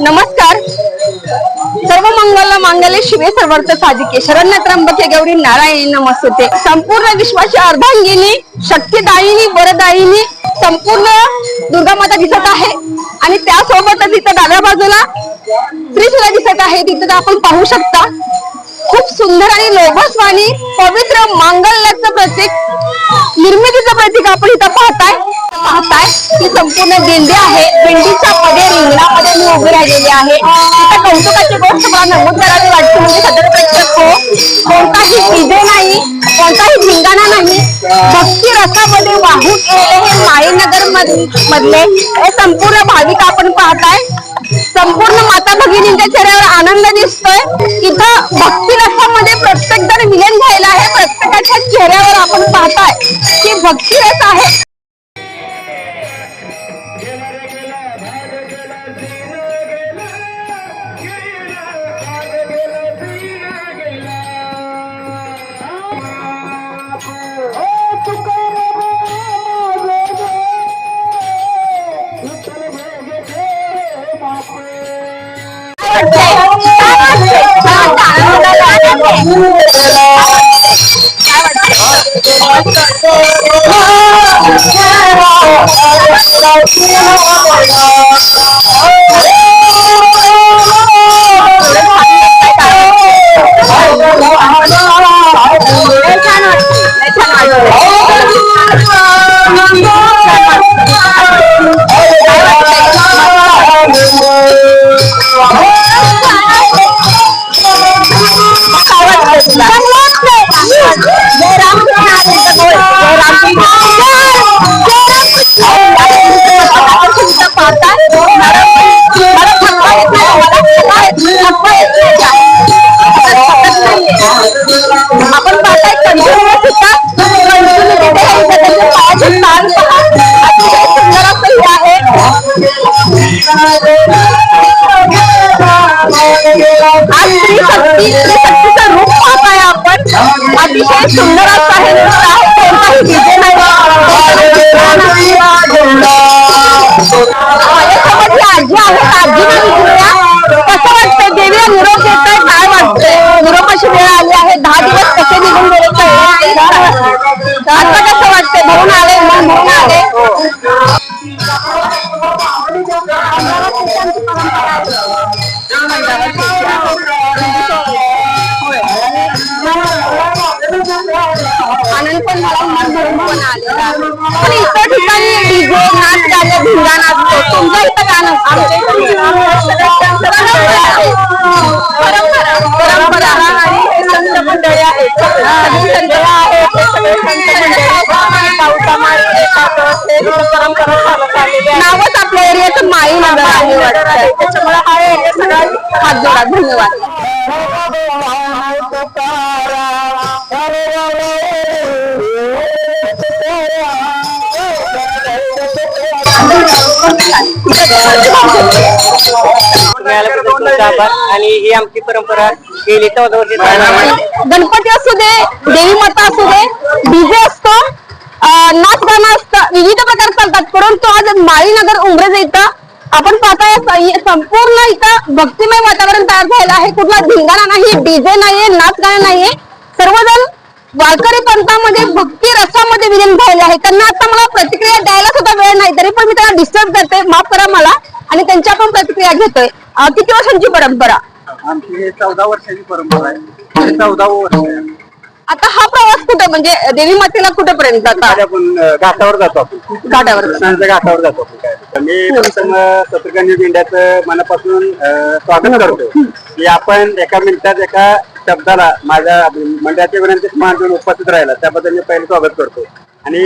नमस्कार. सर्व मंगल मांगल्य शिवे सर्वार्थ साधिके शरण्य त्र्यंबके गौरी नारायणी नमस्ते. संपूर्ण विश्वाची अर्धांगिनी शक्तीदायिनी वरदायिनी संपूर्ण दुर्गा माता दिसत आहे. आणि त्यासोबतच इथं डाव्या बाजूला त्रिशुला दिसत आहे. तिथं आपण पाहू शकता. खूप सुंदर आणि लोभस्वानी पवित्र मांगल्याचं प्रतीक निर्मितीचं प्रतीक आपण इथं पाहताय. पाहताय ही संपूर्ण दिंडी आहे. दिंडीच्या मध्ये रिंगणामध्ये मी उभी राहिलेली आहे. आता कौतुकाची गोष्ट मला नमूद करावी वाटते म्हणजे सदर प्रेक्षक हो. कोणताही विजय नाही कोणताही धिंगाणा नाही. भक्ती रसामध्ये वाहून गेले हे माळीनगर मधले हे संपूर्ण भाविक आपण पाहताय. संपूर्ण माता भगिनींच्या चेहऱ्यावर आनंद दिसतोय. इथं भक्ती रसामध्ये प्रत्येक जण विलीन झालेला आहे. प्रत्येकाच्या चेहऱ्यावर आपण पाहताय की भक्ती रस आहे. आपण अतिशय सुंदर असं आहे नुसतं कोणताही डीजे नाही माझ्यासोबत ही आजी आहे आजीला विचारूया कसं वाटतंय देवीला निरोप देताय काय वाटतंय निरोपाची वेळ आली आहे दहा दिवस कसे निघून गेले कळले नाही. आता कसं वाटतंय भरून आले मन भरून आले पण मला मन भरून पण आलेला आहे. पण इतर ठिकाणी डीजे नाच गाणे धिंगाणा असतो तुमच्या इथं का नसतं परंपरा परंपरा आणि हे संत मंडळी आहेत सगळी संत आहेत हे सगळे संत मंडळी आहेत. पावसामाळी येतात, हे इथं परंपरा चालत आलेली आहे. नावच आपल्या एरियाचं माळी नगर आहे वाटतं. त्याच्यामुळे हा एरिया सगळा हात जोडा धन्यवाद आणि ही आमची परंपरा गेली चौदा वर्षे गणपती असू दे देवी माता असू दे डीजे असतो नाच गाणं असतं विविध प्रकार चालतात. परंतु आज माळीनगर उमरेज इथं आपण पाहताय संपूर्ण इथं भक्तिमय वातावरण तयार झालेलं आहे. कुठला धिंगाणा नाही डीजे नाहीये नाच गाणं नाहीये. सर्वजण वारकरी पंथामध्ये भक्ती रसामध्ये विलीन झालेले आहे त्यांना आता मला प्रतिक्रिया द्यायला सुद्धा वेळ नाही तरी पण मी त्यांना डिस्टर्ब करते माफ करा मला. आणि त्यांच्या पण प्रतिक्रिया घेतोय. किती वर्षांची परंपरा? आमची हे चौदा वर्षाची परंपरा आहे. चौदावं वर्ष. आता हा प्रवास कुठं म्हणजे देवी मातेला कुठेपर्यंत आपण घाटावर जातो आपण. घाटावर. घाटावर जातो मी प्रथम दिंड्याचं मनापासून स्वागत करतो की आपण एका मिनिटात एका शब्दाला माझ्या मंडळाच्या विनंतीत मान देऊन उपस्थित राहिला. त्याबद्दल मी पहिले स्वागत करतो. आणि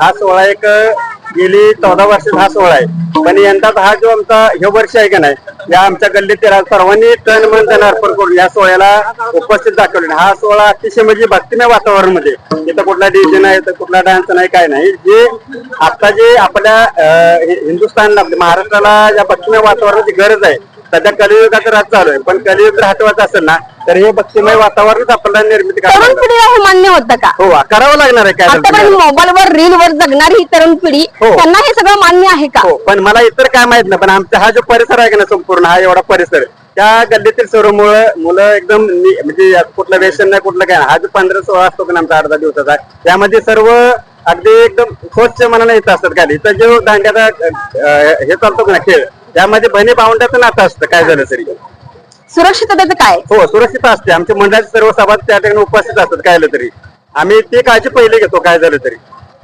हा सोहळा एक गेली चौदा वर्ष हा सोहळा आहे. पण यंदाचा हा जो आमचा हे वर्ष आहे का नाही या आमच्या गल्लीत सर्वांनी तन म्हणून त्यांना अर्पण करून या सोहळ्याला उपस्थित दाखवले. हा सोहळा अतिशय म्हणजे भक्तिमय वातावरणमध्ये इथं कुठला डीजे नाही तर कुठला डान्स नाही काय नाही. जे आता जे आपल्या हिंदुस्थानला म्हणजे महाराष्ट्राला ज्या भक्तिमय वातावरणाची गरज आहे सध्या कलियुगाचा राज चालू आहे. पण कलियुग हटवायचं असेल ना तर हे भक्तिमय वातावरणच आपल्याला निर्मिती तरुण करावं पिढीला हे मान्य होतं का? हो करावं लागणार आहे काय आतापर्यंत मोबाईलवर रील वर जगणारी ही तरुण पिढी हो. त्यांना हे सगळं मान्य आहे का? हो पण मला इतर काय माहीत नाही पण आमचा हा जो परिसर आहे का ना संपूर्ण हा एवढा परिसर त्या गल्लीतील सर्व मुलं मुलं एकदम नि- म्हणजे कुठलं व्यसन नाही कुठलं काय नाही. हा जो पंधरा सोळा असतो का ना आमचा अर्धा दिवसाचा त्यामध्ये सर्व अगदी एकदम स्वच्छ मनाने येत असतात काय इथं जो दांड्याचा अं, हे चालतो का ना खेळ त्यामध्ये बहिणी भावंडाचं नातं असतं काय झालं तरी. सुरक्षिततेचं काय? हो सुरक्षित असते. आमच्या मंडळाचे सर्व सभा त्या ठिकाणी उपस्थित असतात काय झालं तरी. आम्ही ती काळजी पहिले घेतो काय झालं तरी.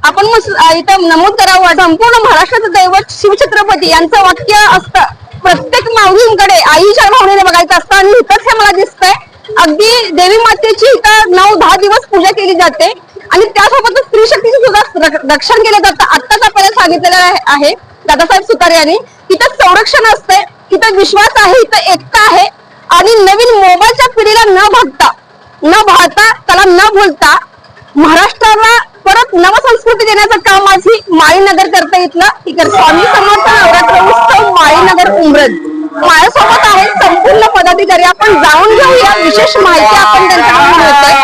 आपण मग इथं नमूद करावं संपूर्ण महाराष्ट्राचं दैवत शिवछत्रपती यांचं वाक्य असतं. प्रत्येक माऊलींकडे आईच्या भावनेने बघायचं असतं आणि इथंच हे मला दिसतंय. अगदी देवी मातेची इथं नऊ दहा दिवस पूजा केली जाते. आणि त्यासोबतच स्त्री शक्तीचे सुद्धा रक- रक्षण केलं जातं. आत्ताच आपल्याला सांगितलेलं आहे. दादासाहेब सुतार यांनी. इथं संरक्षण असतंय इथं विश्वास आहे इथं एकता आहे. आणि नवीन मोबाईलच्या पिढीला न भागता न भागता त्याला न भूलता महाराष्ट्राला परत नवसंस्कृती देण्याचं काम माझी माळीनगर करता इथलं. इकडे स्वामी समर्थ नवरात्र उत्सव माळीनगर उमरत माझ्यासोबत आहे संपूर्ण पदाधिकारी. आपण जाऊन घेऊया विशेष माहिती आपण त्यांच्याकडून मिळतोय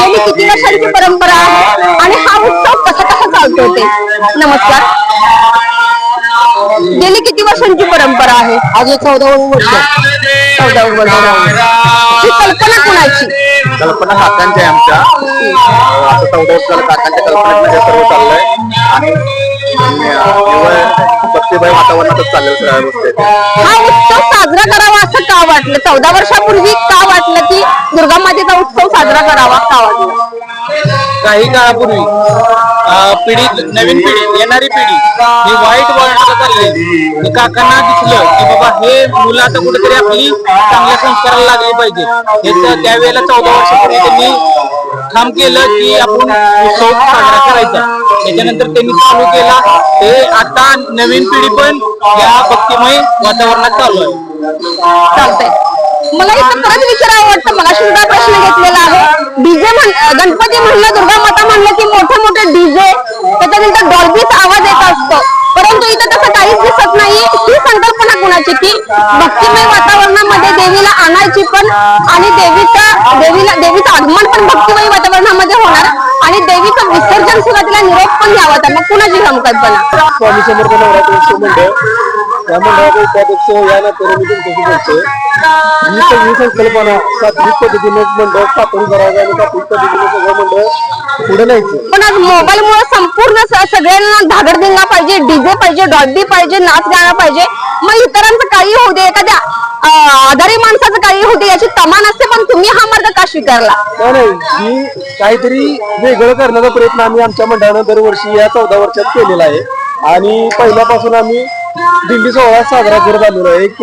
गेली किती वर्षांची परंपरा आहे. आणि हा उत्सव कसा कसा चालतो ते. नमस्कार. आहे. आज चौदा वर्ष चौदा वर्ष ही कल्पना कुणाची? कल्पना काकांची आहे आमच्या. आता चौदा वर्ष झालं काकांच्या कल्पनेत हे सर्व चाललंय. आणि अं, निव्वळ भक्तिमय वातावरणातच चाललेलं सगळ्या गोष्टी. आहेत. हा उत्सव साजरा करावा असं का वाटलं? चौदा वर्षापूर्वी का वाटलं की दुर्गा मातेचा उत्सव साजरा करावा का वाटलं? काही काळापूर्वी पिढी नवीन पिढी येणारी पिढी ही वाईट वळणाला चालली. काकांना दिसलं की बाबा हे मुलं आता कुठेतरी आपली चांगल्या संस्काराला लागली पाहिजे. हे त्या- त्यावेळेला चौदा वर्षापूर्वी त्यांनी ठाम केलं की आपण उत्सव साजरा करायचा. त्याच्यानंतर त्यांनी चालू केला. ते आता नवीन पिढी पण या भक्तिमय वातावरणात चालू आहे. चालतंय. मला इथं परत विचारावं वाटतं मला सुद्धा प्रश्न घेतलेला आहे डीजे म्हण अं, गणपती म्हणलं दुर्गा माता म्हणलं की मोठे मोठे डीजे त्याच्यानंतर डॉल्बीचा आवाज येत असतो. परंतु इथं तसं काहीच दिसत नाही ही संकल्पना कुणाची? की भक्तिमय वातावरणामध्ये देवीला आणायची पण आणि देवीचा देवीला देवीचं आगमन पण भक्तिमय वातावरणामध्ये होणार आणि देवीचं विसर्जन सुद्धा तिला निरोप पण द्यावा त्यांना कुणाची संकल्पना स्वामी समर्थ नवरात्र उत्सव मंडळ या मंडळाचे उपाध्यक्ष या नात्याने मी तुमच्याशी बोलतोय ही सगळी संकल्पना सात्विक पद्धतीने मंडळ स्थापन करावं आणि सात्विक पद्धतीने सगळं मंडळ पुढे न्यायचं. पण आज मोबाईल मुळे संपूर्ण स- सगळ्यांना धागडधिंगा पाहिजे डीजे पाहिजे डॉल्बी पाहिजे नाच गाणं पाहिजे. मग इतरांचं काही होऊ दे एखाद्या अं, आजारी माणसाचं काही होऊ दे याची तमा नसते पण तुम्ही हा मार्ग का स्वीकारला? नाही नाही ही काहीतरी वेगळं करण्याचा प्रयत्न आम्ही आमच्या मंडळानं दरवर्षी या चौदा वर्षात केलेला आहे. आणि पहिल्यापासून आम्ही दिंडी सोहळा साजरा करत आलेलो आहे. एक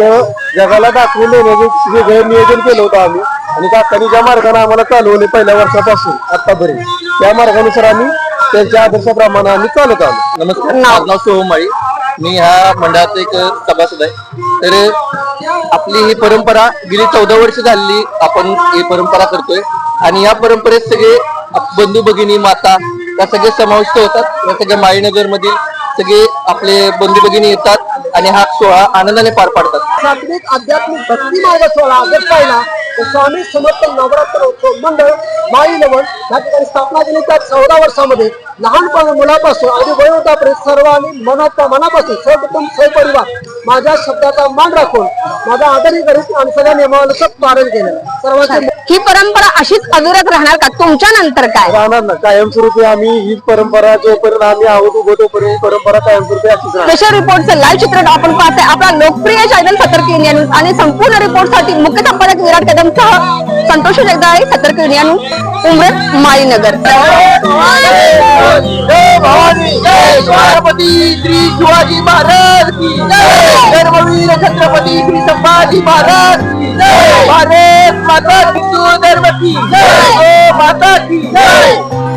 जगाला दाखवून देण्याचं वेगळं नियोजन केलं होतं आम्ही. आणि काकांनी ज्या मार्गाने आम्हाला चालवले पहिल्या वर्षापासून आतापर्यंत त्या मार्गानुसार आम्ही त्यांच्या आदर्शाप्रमाणे आम्ही चालत आलो. नमस्कार माझं नाव सोहमाळी मी ह्या मंडळाचा एक सभासद आहे. तर आपली ही परंपरा गेली चौदा वर्ष झालेली आपण ही परंपरा करतोय. आणि या परंपरेत सगळे बंधू भगिनी माता या सगळे समाविष्ट होतात. या सगळ्या माळीनगर मधील सगळे आपले बंधू भगिनी येतात आणि हा सोहळा आनंदाने पार पाडतात. सात्विक आध्यात्मिक भक्ती मार्ग सोहळा जर पाहिला. तर स्वामी समर्थ नवरात्र उत्सव मंडळ माई लवण या ठिकाणी स्थापना केली त्या चौदा वर्षामध्ये लहानपण मुलापासून आणि वयोवृद्धापर्यंत सर्वांनी मनाच्या मनापासून सर्वप्रथम सहपरिवार माझ्या शब्दाचा मान राखून माझा आदरी गरीब आणि सगळ्या नियमावलीचं पालन केलं. सर्वांचे ही परंपरा अशीच अविरत राहणार का? तुमच्या नंतर काय? राहणार ना कायमस्वरूपी आम्ही ही परंपरा जोपर्यंत आम्ही आहोत उभं तोपर्यंत ही परंपरा कायमस्वरूपी अशीच राहणार. स्पेशल रिपोर्टचं लाईव्ह चित्र आपण पाहतोय. आपला लोकप्रिय चॅनल सतर्क इंडिया न्यूज आणि संपूर्ण रिपोर्टसाठी मुख्य संपादक विराट कदमसह संतोष जगदाळे सतर्क इंडिया न्यूज उमरत माळीनगर. छत्रपती श्री शिवाजी महाराज की जय. धर्मवीर छत्रपती श्री संभाजी महाराज की जय. माता की तू दरबती ओ माता की जय!